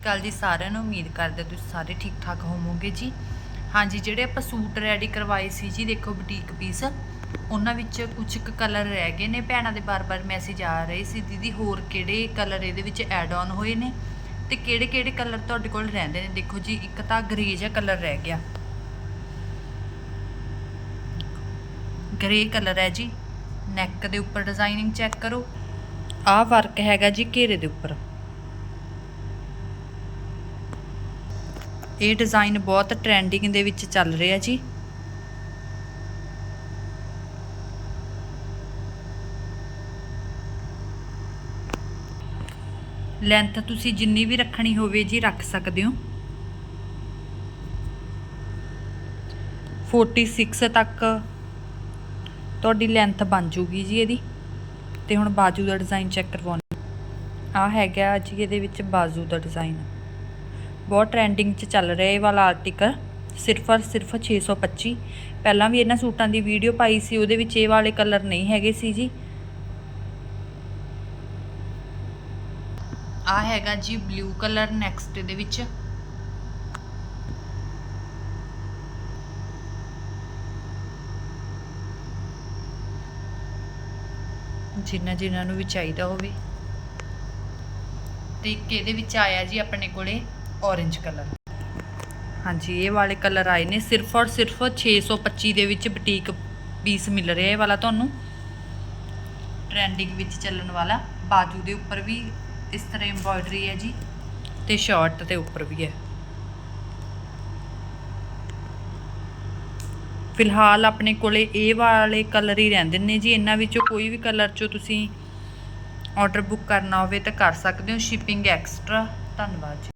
ਕੱਲ ਜੀ ਸਾਰਿਆਂ ਨੂੰ ਉਮੀਦ ਕਰਦੇ ਤੁਸੀਂ ਸਾਰੇ ਠੀਕ ਠਾਕ ਹੋਵੋਗੇ ਜੀ। ਹਾਂਜੀ ਜਿਹੜੇ ਆਪਾਂ ਸੂਟ ਰੈਡੀ ਕਰਵਾਏ ਸੀ ਜੀ, ਦੇਖੋ ਬੁਟੀਕ ਪੀਸ ਉਹਨਾਂ ਵਿੱਚ ਕੁਝ ਕੁ ਕਲਰ ਰਹਿ ਗਏ ਨੇ। ਭੈਣਾਂ ਦੇ ਬਾਰ-ਬਾਰ ਮੈਸੇਜ ਆ ਰਹੇ ਸੀ, ਦੀਦੀ, ਹੋਰ ਕਿਹੜੇ ਕਲਰ ਇਹਦੇ ਵਿੱਚ ਐਡ ਆਨ ਹੋਏ ਨੇ? ਤੇ ਕਿਹੜੇ ਕਿਹੜੇ ਕਲਰ ਤੁਹਾਡੇ ਕੋਲ ਰਹਿੰਦੇ ਨੇ? ਦੇਖੋ ਜੀ, ਇੱਕ ਤਾਂ ਗ੍ਰੇ ਜਿਹਾ ਕਲਰ ਰਹਿ ਗਿਆ। ਗ੍ਰੇ ਕਲਰ ਹੈ ਜੀ। ਨੈਕ ਦੇ ਉੱਪਰ ਡਿਜ਼ਾਈਨਿੰਗ ਚੈੱਕ ਕਰੋ। ਆਹ ਵਰਕ ਹੈਗਾ ਜੀ ਘੇਰੇ ਦੇ ਉੱਪਰ। ਇਹ ਡਿਜ਼ਾਈਨ ਬਹੁਤ ਟ੍ਰੈਂਡਿੰਗ ਦੇ ਵਿੱਚ ਚੱਲ ਰਿਹਾ ਜੀ। ਲੈਂਥ ਤੁਸੀਂ ਜਿੰਨੀ ਵੀ ਰੱਖਣੀ ਹੋਵੇ ਜੀ ਰੱਖ ਸਕਦੇ ਹੋ। 46 ਤੱਕ ਤੁਹਾਡੀ ਲੈਂਥ ਬਣ ਜੂਗੀ ਜੀ ਇਹਦੀ। ਤੇ ਹੁਣ ਬਾਜੂ ਦਾ ਡਿਜ਼ਾਈਨ ਚੈੱਕ ਕਰਵਾਉਣਾ। ਆ ਹੈਗਾ ਜੀ ਇਹਦੇ ਵਿੱਚ ਬਾਜੂ ਦਾ ਡਿਜ਼ਾਈਨ ਬਹੁਤ ਟ੍ਰੈਂਡਿੰਗ 'ਚ ਚੱਲ ਰਿਹਾ ਇਹ ਵਾਲਾ ਆਰਟੀਕਲ ਸਿਰਫ ਔਰ ਸਿਰਫ 625 ਪਹਿਲਾਂ ਵੀ ਇਹਨਾਂ ਸੂਟਾਂ ਦੀ ਵੀਡੀਓ ਪਾਈ ਸੀ, ਉਹਦੇ ਵਿੱਚ ਇਹ ਵਾਲੇ ਕਲਰ ਨਹੀਂ ਹੈਗੇ ਸੀ ਜੀ। ਆ ਹੈਗਾ ਜੀ ਬਲੂ ਕਲਰ ਨੈਕਸਟ ਇਹਦੇ ਵਿੱਚ। ਜਿੰਨਾ ਜਿਨ੍ਹਾਂ ਨੂੰ ਵੀ ਚਾਹੀਦਾ ਹੋਵੇ। ਤੇ ਇੱਕ ਇਹਦੇ ਵਿੱਚ ਆਇਆ ਜੀ ਆਪਣੇ ਕੋਲੇ। Orange ਕਲਰ ਹਾਂਜੀ, ਇਹ ਵਾਲੇ ਕਲਰ ਆਏ ਨੇ। ਸਿਰਫ ਔਰ ਸਿਰਫ 625 ਦੇ ਵਿੱਚ ਬੁਟੀਕ ਪੀਸ ਮਿਲ ਰਿਹਾ ਇਹ ਵਾਲਾ ਤੁਹਾਨੂੰ। ਟ੍ਰੈਂਡਿੰਗ ਵਿੱਚ ਚੱਲਣ ਵਾਲਾ। ਬਾਜੂ ਦੇ ਉੱਪਰ ਵੀ ਇਸ ਤਰ੍ਹਾਂ ਐਮਬੋਇਡਰੀ ਹੈ ਜੀ। ਤੇ ਸ਼ਾਰਟ ਦੇ ਉੱਪਰ ਵੀ ਹੈ। ਫਿਲਹਾਲ ਆਪਣੇ ਕੋਲੇ ਇਹ ਵਾਲੇ ਕਲਰ ਹੀ ਰਹਿੰਦੇ ਨੇ ਜੀ। ਇਹਨਾਂ ਵਿੱਚੋਂ ਕੋਈ ਵੀ ਕਲਰ ਚੋਂ ਤੁਸੀਂ ਆਰਡਰ ਬੁੱਕ ਕਰਨਾ ਹੋਵੇ ਤਾਂ ਕਰ ਸਕਦੇ ਹੋ। ਸ਼ਿਪਿੰਗ ਐਕਸਟਰਾ ਧੰਨਵਾਦ ਜੀ।